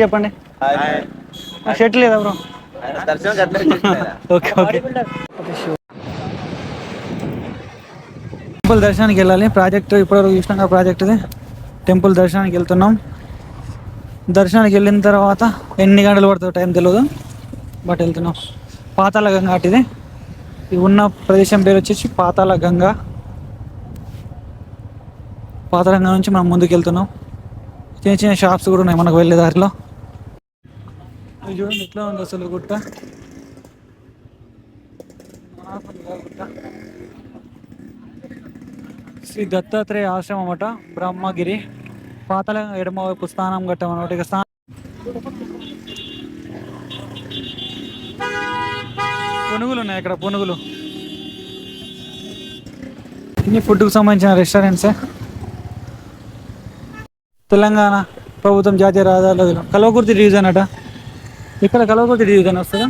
చెప్పండి. షర్ట్ లేదా bro? Okay okay. Temple దర్శనానికి వెళ్ళాలి. ప్రాజెక్ట్ ఇప్పటివరకు చూసినాం కదా ప్రాజెక్ట్ది టెంపుల్ దర్శనానికి వెళ్తున్నాం. దర్శనానికి వెళ్ళిన తర్వాత ఎన్ని గంటలు పడుతుందో టైం తెలియదు బట్ వెళ్తున్నాం. పాతాళ గంగ అటిది ఉన్న ప్రదేశం పేరు వచ్చేసి పాతాళ గంగ. పాతాళ గంగ నుంచి మనం ముందుకు వెళ్తున్నాం. చిన్న చిన్న షాప్స్ కూడా ఉన్నాయి మనకు వెళ్ళే దారిలో. ఇది చూడండి ఎట్లా ఉంది అసలు గుట్ట? గుట్ట శ్రీ దత్తాత్రేయ ఆశ్రమం అట బ్రహ్మగిరి. పాతల ఎడమ వైపు స్నానం గట్టం అనమాట ఇక స్నానం పునుగులు ఉన్నాయి ఇక్కడ పునుగులు. ఇన్ని ఫుడ్కు సంబంధించిన రెస్టారెంట్సే? తెలంగాణ ప్రభుత్వం జాతీయ రహదారుల కల్వకుర్తి రివ్యూజ్ అట. ఇక్కడ కలవకుర్తి కానీ వస్తుందా?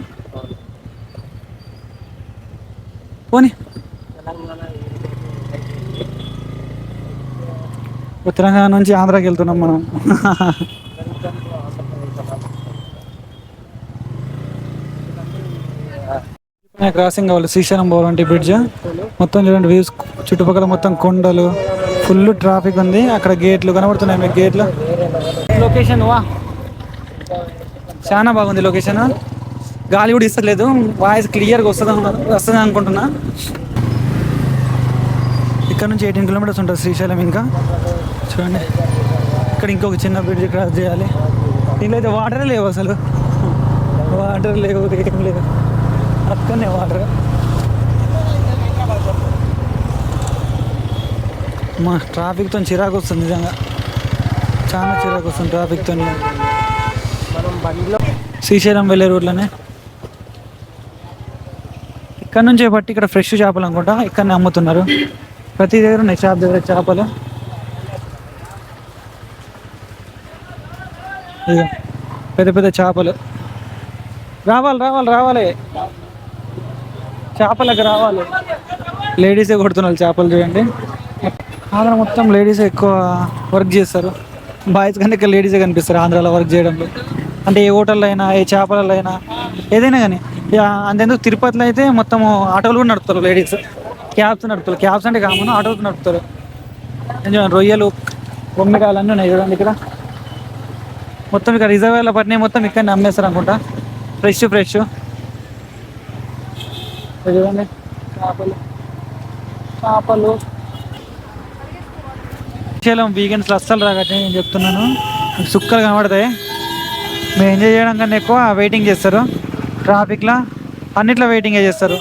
పోనీ. ఇప్పుడు తెలంగాణ నుంచి ఆంధ్రాకి వెళ్తున్నాం మనం. క్రాసింగ్ కావాలి. శ్రీశైలం పోవాలంటే బ్రిడ్జ్ మొత్తం చూడండి వ్యూస్ చుట్టుపక్కల మొత్తం కొండలు. ఫుల్ ట్రాఫిక్ ఉంది. అక్కడ గేట్లు కనబడుతున్నాయి మీకు గేట్లు లొకేషన్ వా? చాలా బాగుంది లొకేషన్ గాలి కూడా ఇస్తలేదు. వాయిస్ క్లియర్గా వస్తుంది వస్తుంది అనుకుంటున్నా. ఇక్కడ నుంచి ఎయిటీన్ కిలోమీటర్స్ ఉంటుంది శ్రీశైలం ఇంకా. చూడండి. ఇక్కడ ఇంకొక చిన్న బ్రిడ్జ్ క్రాస్ చేయాలి. దీనిలో అయితే వాటరే లేవు అసలు. వాటర్ లేవు ఏం లేవు. అక్కడనే వాటర్ మా ట్రాఫిక్తో చిరాకు వస్తుంది నిజంగా. చాలా చిరాకు వస్తుంది ట్రాఫిక్తో శ్రీశైలం వెళ్ళే రోడ్లోనే? ఇక్కడ నుంచే పట్టి ఇక్కడ ఫ్రెష్ చేపలు అనుకుంటా ఇక్కడనే అమ్ముతున్నారు. ప్రతి దగ్గర ఉన్నాయి షాప్ దగ్గర చేపలు. పెద్ద పెద్ద చేపలు. రావాలి రావాలి రావాలి. చేపలకు రావాలి. లేడీసే కొడుతున్నారు చేపలు చూడండి. ఆంధ్ర మొత్తం లేడీసే ఎక్కువ వర్క్ చేస్తారు. బాయ్స్ కంటే ఇక్కడ లేడీసే కనిపిస్తారు ఆంధ్రాలో వర్క్ చేయడంలో. అంటే ఏ హోటల్లో అయినా ఏ చేపలలో అయినా ఏదైనా కానీ. ఇక అంతెందుకు తిరుపతిలో అయితే మొత్తం ఆటోలు కూడా నడుపుతారు లేడీస్. క్యాబ్స్ నడుపుతారు. క్యాబ్స్ అంటే కామన్ ఆటోలు నడుపుతారు. రొయ్యలు బొమ్మిడాలు అన్నీ ఉన్నాయి చూడండి ఇక్కడ. మొత్తం ఇక్కడ రిజర్వేర్ల పట్టినవి మొత్తం ఇక్కడ అమ్మేస్తారు అనుకుంటా. Fresh fresh. చూడండి. చేపలు. చేపలు. శ్రీశైలం వీకెండ్స్లో అస్సలు రాగట్టే నేను చెప్తున్నాను. సుక్కలు కనబడతాయి. మీరు ఎంజాయ్ చేయడం కన్నా ఎక్కువ వెయిటింగ్ చేస్తారు. ట్రాఫిక్లో అన్నిట్లో వెయిటింగే చేస్తారు.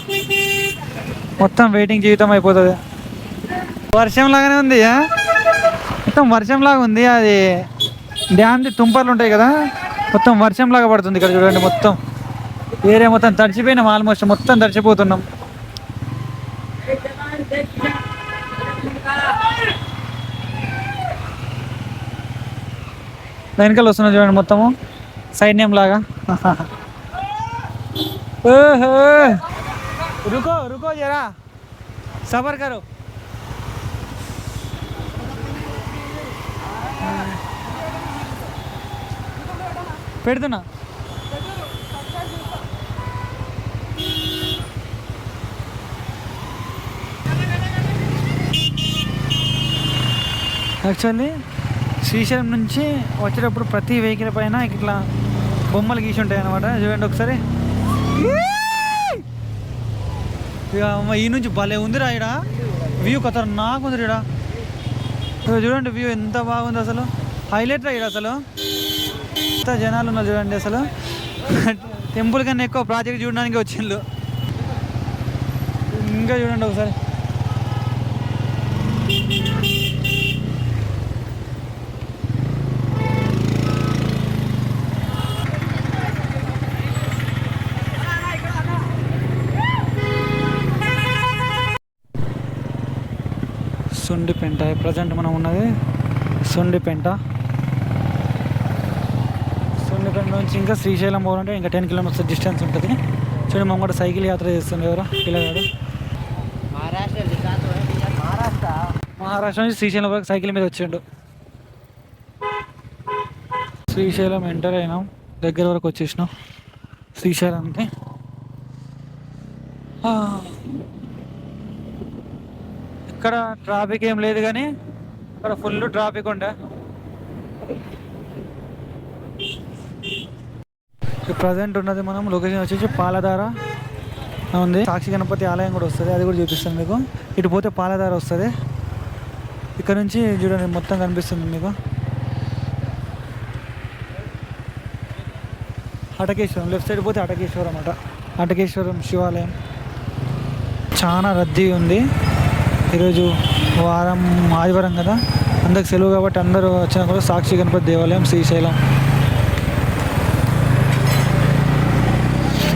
మొత్తం వెయిటింగ్ జీవితం అయిపోతుంది. వర్షం లాగానే ఉంది మొత్తం వర్షంలాగా ఉంది అది డ్యామ్ది తుంపర్లు ఉంటాయి కదా మొత్తం వర్షంలాగా పడుతుంది ఇక్కడ చూడండి మొత్తం. ఏరియా మొత్తం తడిచిపోయినాం ఆల్మోస్ట్ మొత్తం తడిచిపోతున్నాం. వెనకాల వస్తున్నాం చూడండి మొత్తము. సైన్యం లాగా ఓహో! రుకో రుకో జరా. సబర్ కరో. పెడుతున్నా. యాక్చువల్లీ శ్రీశైలం నుంచి వచ్చేటప్పుడు ప్రతి వెహికల్ పైన ఇట్లా బొమ్మలు గీసి ఉంటాయి అనమాట చూడండి ఒకసారి. ఇక ఈ నుంచి భలే ఉంది రా ఇక్కడ వ్యూ కొత్త నాకు ఉంది ఇక్కడ చూడండి వ్యూ ఎంత బాగుంది అసలు. హైలైట్ రా ఇక్కడ అసలు. ఎంత జనాలు ఉన్నారు చూడండి అసలు. టెంపుల్ కన్నా ఎక్కువ ప్రాజెక్ట్ చూడడానికి వచ్చిండ్రు ఇంకా చూడండి ఒకసారి. ఉంటాయి. ప్రజెంట్ మనం ఉన్నది సుండిపెంట. సుండిపెంట నుంచి ఇంకా శ్రీశైలం పోవాలంటే ఇంకా టెన్ కిలోమీటర్స్ డిస్టెన్స్ ఉంటుంది. చూడండి మనం కూడా సైకిల్ యాత్ర చేస్తుంది ఎవరు? పిల్లగాడు. మహారాష్ట్ర నుంచి శ్రీశైలం వరకు సైకిల్ మీద వచ్చిండు. శ్రీశైలం ఎంటర్ అయినాం. దగ్గర వరకు వచ్చేసినాం. శ్రీశైలానికి ఇక్కడ ట్రాఫిక్ ఏం లేదు కానీ ఇక్కడ ఫుల్ ట్రాఫిక్ ఉండే. ప్రజెంట్ ఉన్నది మనం లొకేషన్ వచ్చేసి పాలధార. ఉంది. సాక్షి గణపతి ఆలయం కూడా వస్తుంది అది కూడా చూపిస్తాను మీకు. ఇటు పోతే పాలధార వస్తుంది. ఇక్కడ నుంచి చూడండి మొత్తం కనిపిస్తుంది మీకు. అటకేశ్వరం లెఫ్ట్ సైడ్ పోతే అటకేశ్వరం అట. అటకేశ్వరం శివాలయం. చాలా రద్దీ ఉంది. ఈరోజు వారం ఆదివారం కదా? అందరికి సెలవు కాబట్టి అందరూ వచ్చినా కూడా సాక్షి గణపతి దేవాలయం శ్రీశైలం.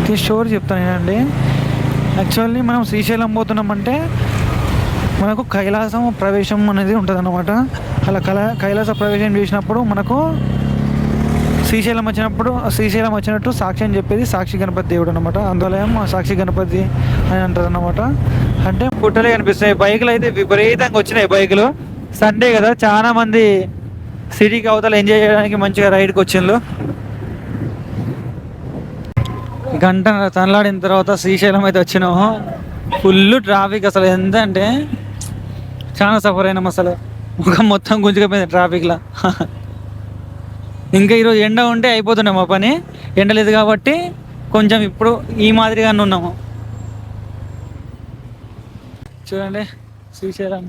ఈ స్టోరీ చెప్తాను నేనండి యాక్చువల్లీ మనం శ్రీశైలం పోతున్నామంటే మనకు కైలాసం ప్రవేశం అనేది ఉంటుంది అన్నమాట అలా కైలాస ప్రవేశం చేసినప్పుడు మనకు శ్రీశైలం వచ్చినప్పుడు శ్రీశైలం వచ్చినట్టు సాక్షి అని చెప్పేది సాక్షి గణపతి దేవుడు అనమాట అందువల్ల సాక్షి గణపతి అని అంటారు అనమాట అంటే పుట్టలే కనిపిస్తున్నాయి. బైకులు అయితే విపరీతంగా వచ్చినాయి బైకులు. సండే కదా చాలా మంది సిటీకి అవతల ఎంజాయ్ చేయడానికి మంచిగా రైడ్కి వచ్చిండ్రు. గంట తనలాడిన తర్వాత శ్రీశైలం అయితే వచ్చినాము. ఫుల్ ట్రాఫిక్ అసలు ఎంత అంటే చాలా సఫర్ అయినాం అసలు. ముఖం మొత్తం గుంజుకపోయింది ట్రాఫిక్లో ఇంకా ఈరోజు ఎండ ఉంటే అయిపోతుండే మా పని. ఎండ లేదు కాబట్టి కొంచెం ఇప్పుడు ఈ మాదిరిగానే ఉన్నాము. చూడండి శ్రీశైలం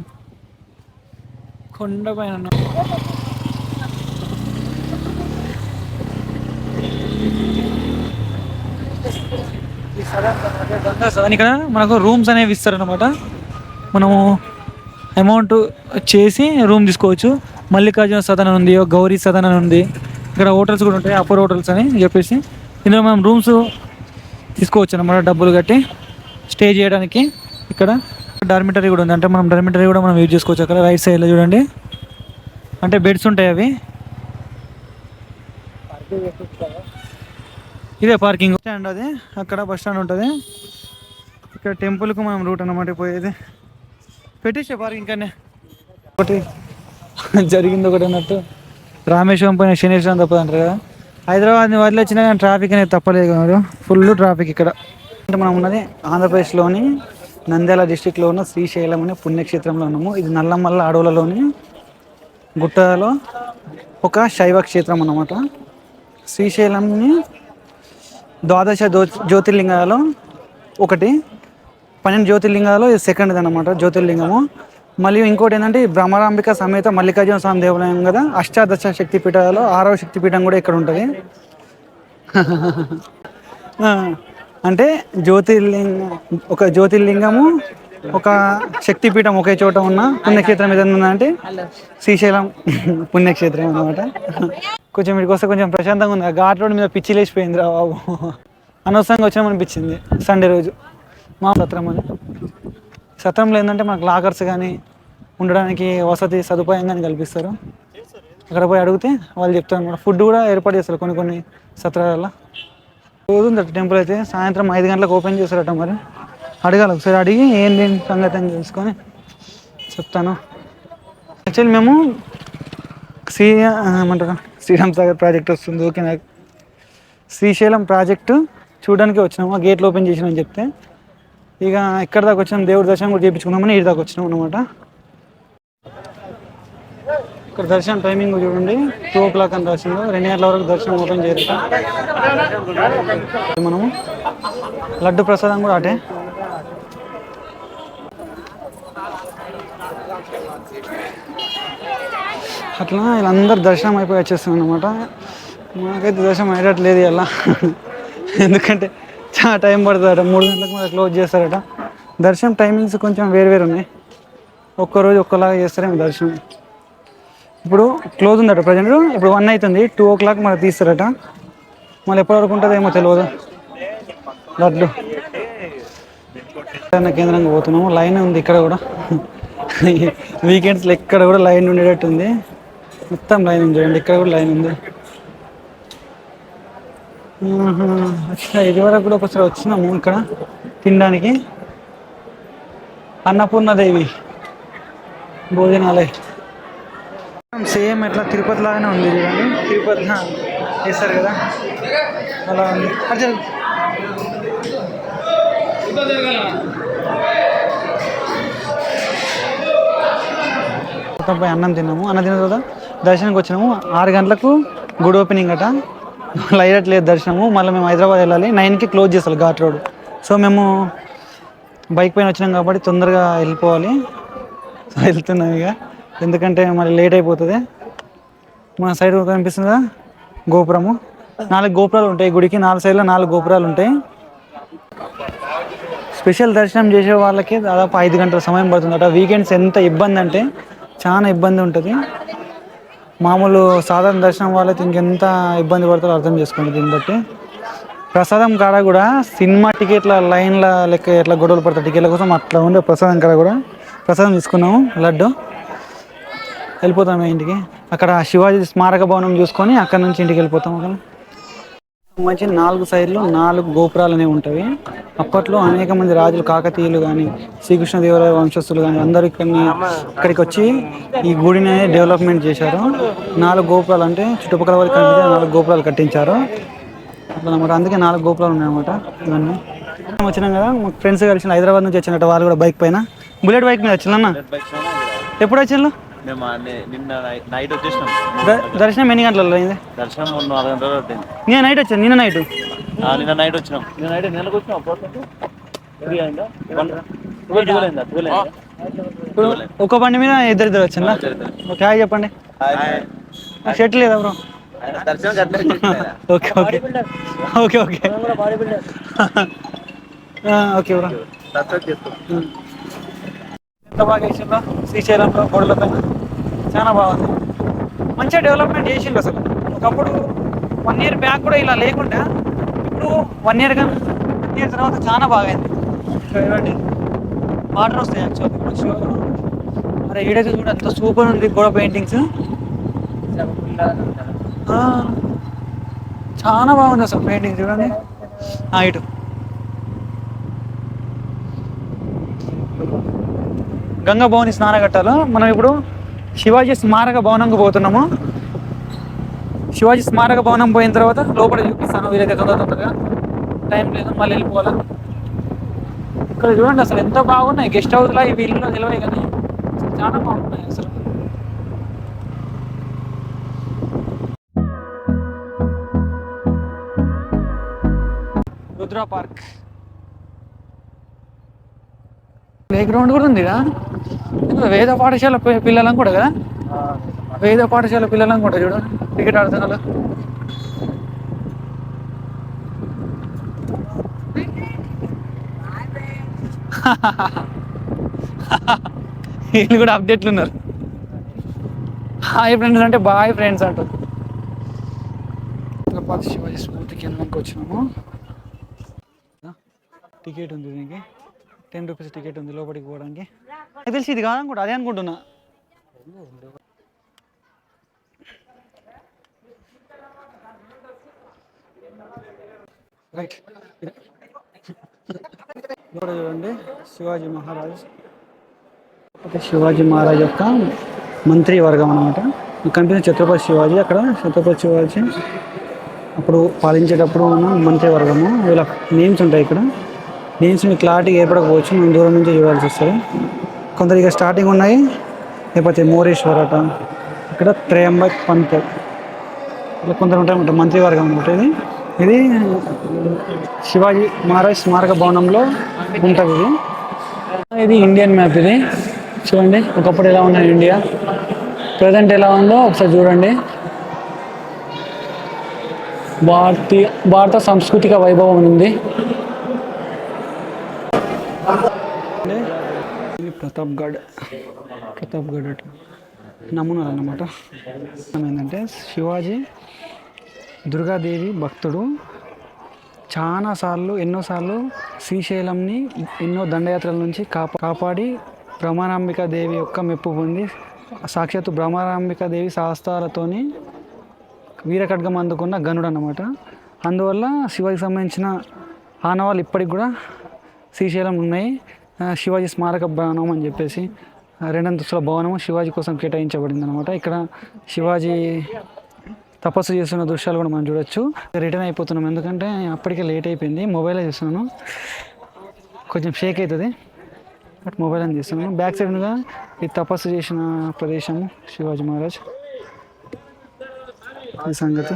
కొండ పైన ఉన్నాం. ఇక్కడ మనకు రూమ్స్ అనేవి ఇస్తారనమాట మనము అమౌంట్ చేసి రూమ్ తీసుకోవచ్చు. మల్లికార్జున సదన్ ఉంది గౌరీ సదన్ ఉంది ఇక్కడ హోటల్స్ కూడా ఉంటాయి అప్పర్ హోటల్స్ అని చెప్పేసి. ఇందులో మనం రూమ్స్ తీసుకోవచ్చు అనమాట డబ్బులు కట్టి. స్టే చేయడానికి ఇక్కడ డార్మిటరీ కూడా ఉంది. అంటే మనం డార్మిటరీ కూడా మనం యూజ్ చేసుకోవచ్చు. అక్కడ రైట్ సైడ్లో చూడండి. అంటే బెడ్స్ ఉంటాయి అవి. ఇదే పార్కింగ్. స్టాండ్ అది. అక్కడ బస్ స్టాండ్ ఉంటుంది. ఇక్కడ టెంపుల్కి మనం రూట్ అనమాట పోయేది. పెట్టేసే పార్కింగ్ కానీ ఒకటి. జరిగింది ఒకటి అన్నట్టు. రామేశ్వరం పోయిన శనేశ్వరం తప్పదు అంటారు కదా? హైదరాబాద్ని వదిలేచ్చినా కానీ ట్రాఫిక్ అనేది తప్పలేదు కదా ఫుల్ ట్రాఫిక్ ఇక్కడ. అంటే మనం ఉన్నది ఆంధ్రప్రదేశ్లోని నంద్యాల డిస్టిక్లో ఉన్న శ్రీశైలం అనే పుణ్యక్షేత్రంలో ఉన్నాము. ఇది నల్లమల్ల అడవులలోని గుట్టలో ఒక శైవ క్షేత్రం అన్నమాట. శ్రీశైలంని ద్వాదశ జ్యో జ్యోతిర్లింగాలలో ఒకటి. పన్నెండు జ్యోతిర్లింగాలలో ఇది సెకండ్ది అనమాట జ్యోతిర్లింగము. మళ్ళీ ఇంకోటి ఏంటంటే భ్రమరాంబిక సమేత మల్లికార్జున స్వామి దేవాలయం కదా అష్టాదశ శక్తిపీఠాలలో ఆరవ శక్తిపీఠం కూడా ఇక్కడ ఉంటుంది. అంటే జ్యోతిర్లింగ ఒక జ్యోతిర్లింగము ఒక శక్తిపీఠం ఒకే చోట ఉన్న పుణ్యక్షేత్రం ఏదైనా ఉందంటే శ్రీశైలం పుణ్యక్షేత్రం అన్నమాట. కొంచెం ఇక్కడికి వస్తే కొంచెం ప్రశాంతంగా ఉంది. ఆ ఘాట్ రోడ్ మీద పిచ్చి లేచిపోయింది రా బాబు. అనవసరంగా వచ్చినాం అనిపించింది సండే రోజు. మా సత్రం అని సత్రంలో ఏంటంటే మనకు లాకర్స్ కానీ ఉండడానికి వసతి సదుపాయం కానీ కల్పిస్తారు. అక్కడ పోయి అడిగితే వాళ్ళు చెప్తారు అనమాట ఫుడ్ కూడా ఏర్పాటు చేస్తారు కొన్ని కొన్ని సత్రాలలో. రోజు టెంపుల్ అయితే సాయంత్రం ఐదు గంటలకు ఓపెన్ చేస్తారట మరి. అడగాలి ఒకసారి అడిగి ఏంటి సంగతి అని తెలుసుకొని చెప్తాను. యాక్చువల్లీ మేము శ్రీ ఏమంటారు? శ్రీరామ్ సాగర్ ప్రాజెక్ట్ వస్తుంది ఓకే నాకు శ్రీశైలం ప్రాజెక్టు చూడడానికి వచ్చినాము. ఆ గేట్లు ఓపెన్ చేసినామని చెప్తే ఇక ఇక్కడ దాకా వచ్చినాం? దేవుడి దర్శనం కూడా చేయించుకున్నామని ఇటు దాకా వచ్చినాం అనమాట ఇక్కడ దర్శనం టైమింగ్ చూడండి. టూ ఓ క్లాక్ అని దర్శనం రెండు గంటల వరకు దర్శనం ఓపెన్ చేయాలి మనము లడ్డు ప్రసాదం కూడా అటే. అట్లా వీళ్ళందరూ దర్శనం అయిపోయి వచ్చేస్తాం అనమాట మాకైతే దర్శనం అయ్యేటట్లేదు ఇలా ఎందుకంటే చాలా టైం పడుతుందట. మూడు గంటలకు మరి క్లోజ్ చేస్తారట. దర్శనం టైమింగ్స్ కొంచెం వేరు వేరు ఉన్నాయి. ఒక్కరోజు ఒక్కలాగా చేస్తారేమో దర్శనం. ఇప్పుడు క్లోజ్ ఉందట ప్రజెంట్. ఇప్పుడు వన్ అవుతుంది. టూ ఓ క్లాక్ మరి తీస్తారట. మళ్ళీ ఎప్పటి వరకు ఉంటుందేమో తెలియదు లడ్లు ప్రయాణ కేంద్రంగా పోతున్నాము. లైన్ ఉంది ఇక్కడ కూడా. వీకెండ్స్లో ఎక్కడ కూడా లైన్ ఉండేటట్టు ఉంది మొత్తం లైన్ ఉంది చూడండి. ఇక్కడ కూడా లైన్ ఉంది. ఇది వరకు కూడా ఒకసారి వచ్చినాము ఇక్కడ తినడానికి. అన్నపూర్ణదేవి భోజనాలయ సేమ్ ఎట్లా తిరుపతి లాగానే ఉంది చూడండి. తిరుపతి వేస్తారు కదా. అలా ఉంది. అచ్చా. మొత్తం పోయి అన్నం తిన్నాము. అన్నం తిన్న తర్వాత దర్శనానికి వచ్చినాము. ఆరు గంటలకు గుడి ఓపెనింగ్ అట. లైట్ లేదు దర్శనము. మళ్ళీ మేము హైదరాబాద్ వెళ్ళాలి. నైన్కి క్లోజ్ చేస్తారు ఘాట్ రోడ్. సో మేము బైక్ పైన వచ్చినాం కాబట్టి తొందరగా వెళ్ళిపోవాలి. సో వెళ్తున్నాం ఇక. ఎందుకంటే మళ్ళీ లేట్ అయిపోతుంది. మన సైడ్ కనిపిస్తుందా? గోపురము. నాలుగు గోపురాలు ఉంటాయి. గుడికి నాలుగు సైడ్లో నాలుగు గోపురాలు ఉంటాయి. స్పెషల్ దర్శనం చేసే వాళ్ళకి దాదాపు ఐదు గంటల సమయం పడుతుంది అట వీకెండ్స్ ఎంత ఇబ్బంది అంటే చాలా ఇబ్బంది ఉంటుంది. మామూలు సాధారణ దర్శనం వాళ్ళకి ఇంకెంత ఇబ్బంది పడతారో అర్థం చేసుకోండి దీన్ని బట్టి. ప్రసాదం కాడ కూడా సినిమా టికెట్ల లైన్ల లెక్క ఎట్లా గొడవలు పడతాయి టికెట్ల కోసం అట్లా ఉండే ప్రసాదం కాడ కూడా ప్రసాదం తీసుకున్నాము లడ్డు. వెళ్ళిపోతాము ఇంటికి. అక్కడ శివాజీ స్మారక భవనం చూసుకొని అక్కడ నుంచి ఇంటికి వెళ్ళిపోతాం అక్కడ. మంచి నాలుగు సైడ్లు నాలుగు గోపురాలు అనేవి ఉంటాయి అప్పట్లో అనేక మంది రాజులు కాకతీయులు కానీ శ్రీకృష్ణదేవరాయ వంశస్థులు కానీ అందరూ ఇక్కడిని ఇక్కడికి వచ్చి ఈ గుడిని డెవలప్మెంట్ చేశారు. నాలుగు గోపురాలు అంటే చుట్టుపక్కల వారికి కనిపించే నాలుగు గోపురాలు కట్టించారు. అట్లా అనమాట అందుకే నాలుగు గోపురాలు ఉన్నాయన్నమాట ఇవన్నీ. వచ్చినాం కదా మా ఫ్రెండ్స్ కలిసి హైదరాబాద్ నుంచి వచ్చినట్టు వాళ్ళు కూడా బైక్ పైన. బుల్లెట్ బైక్ మీద వచ్చిన ఎప్పుడు వచ్చిండ్రు? మేము నిన్న నైట్ వచ్చేసినాం. దర్శనం ఎన్ని గంటలలో అయింది? దర్శనం నాలుగు గంటలు పట్టింది నేను నైట్ వచ్చాను నిన్న నైట్? నిన్న నైట్ వచ్చినాం. నిన్న నైట్ నెలకు వచ్చినాం త్రీ అయిందా? ఒక బండి మీద ఇద్దరు ఇద్దరు వచ్చిందా ఓకే హాయ్ చెప్పండి. షర్ట్ లేదా bro? Okay okay. Okay okay. Okay bro. ఎంత బాగా వేసిండ్రో శ్రీశైలంలో గోడల పైన చాలా బాగుంది. మంచిగా డెవలప్మెంట్ చేసిండ్రు అసలు. ఒకప్పుడు వన్ ఇయర్ బ్యాక్ కూడా ఇలా లేకుండా ఇప్పుడు వన్ ఇయర్ కానీ వన్ ఇయర్ తర్వాత చాలా బాగైంది. చూడండి వాటర్ వస్తాయి యాక్చువల్లీ అరే ఈడైతే కూడా ఎంత సూపర్ ఉంది గోడ పెయింటింగ్స్ చాలా బాగుంది అసలు పెయింటింగ్ చూడండి. ఇటు. గంగభవని స్నానఘట్టాలు మనం ఇప్పుడు శివాజీ స్మారక భవనంకు పోతున్నాము. శివాజీ స్మారక భవనం పోయిన తర్వాత లోపల చూపిస్తాను వీలైతే తొందర తొందరగా టైం లేదు మళ్ళీ వెళ్ళిపోవాలా? ఇక్కడ చూడండి అసలు ఎంత బాగున్నాయి. గెస్ట్ హౌస్లో ఇవి ఇల్లు నిలవే కానీ అసలు చాలా బాగున్నాయి అసలు. రుద్ర పార్క్. ప్లే గ్రౌండ్ కూడా ఉంది వేద పాఠశాల పిల్లలను కూడా కదా? వేద పాఠశాల పిల్లలను కూడా చూడు క్రికెట్ ఆడుతున్నారు. వీళ్ళు కూడా అప్డేట్లు ఉన్నారు. హాయ్ ఫ్రెండ్స్ అంటే బాయ్ ఫ్రెండ్స్ అంటారు. తిరుపతి శివాజీ స్మృతి కేంద్రానికి వచ్చినాము. టికెట్ ఉంది దీనికి. టెన్ రూపీస్ టికెట్ ఉంది లోపలికి పోవడానికి. నాకు తెలిసి ఇది కాదనుకుంటా అదే అనుకుంటున్నా. రైట్. ఇక్కడ చూడండి శివాజీ మహారాజ్. ఛత్రపతి శివాజీ మహారాజ్ యొక్క మంత్రి వర్గం అనమాట కనిపించిన ఛత్రపతి శివాజీ అక్కడ. ఛత్రపతి శివాజీ అప్పుడు పాలించేటప్పుడు ఉన్న మంత్రి వర్గము. వీళ్ళ నేమ్స్ ఉంటాయి ఇక్కడ. నేమ్స్ క్లారిటీ క్లారిటీగా ఏర్పడకపోవచ్చు మనం దూరం నుంచి చూడాల్సి వస్తుంది. కొందరు ఇక స్టార్టింగ్ ఉన్నాయి. లేకపోతే మోరేశ్వర్ అట. ఇక్కడ త్రయంబక్ పంత్. ఇట్లా కొందరు ఉంటాయి మంత్రివర్గం అనమాట ఇది. ఇది శివాజీ మహారాజ్ స్మారక భవనంలో ఉంటుంది ఇది. ఇది ఇండియన్ మ్యాప్ ఇది. చూడండి ఒకప్పుడు ఎలా ఉన్నాయి ఇండియా? ప్రజెంట్ ఎలా ఉందో ఒకసారి చూడండి. భారతీయ భారత సాంస్కృతిక వైభవం ఉంది ఇది ప్రతాప్గఢ్ ప్రతాప్గఢ్ నమూనాలు అన్నమాట. ఏంటంటే శివాజీ దుర్గాదేవి భక్తుడు చాలాసార్లు ఎన్నోసార్లు శ్రీశైలంని ఎన్నో దండయాత్రల నుంచి కాపా కాపాడి బ్రహ్మారాంబిక దేవి యొక్క మెప్పు పొంది సాక్షాత్తు బ్రహ్మారాంబిక దేవి శాస్త్రాలతోని వీరఖడ్గం అందుకున్న గనుడు అన్నమాట. అందువల్ల శివకి సంబంధించిన ఆనవాళ్ళు ఇప్పటికి కూడా శ్రీశైలం ఉన్నాయి. శివాజీ స్మారక భవనం అని చెప్పేసి రెండంతస్తుల భవనము శివాజీ కోసం కేటాయించబడింది అనమాట ఇక్కడ శివాజీ తపస్సు చేస్తున్న దృశ్యాలు కూడా మనం చూడొచ్చు. రిటర్న్ అయిపోతున్నాం. ఎందుకంటే అప్పటికే లేట్ అయిపోయింది. మొబైలే చూస్తున్నాను. కొంచెం షేక్ అవుతుంది. బట్ మొబైల్ అని చేస్తున్నాను. బ్యాక్ సైడ్గా ఈ తపస్సు చేసిన ప్రదేశము శివాజీ మహారాజ్. ఈ సంగతి.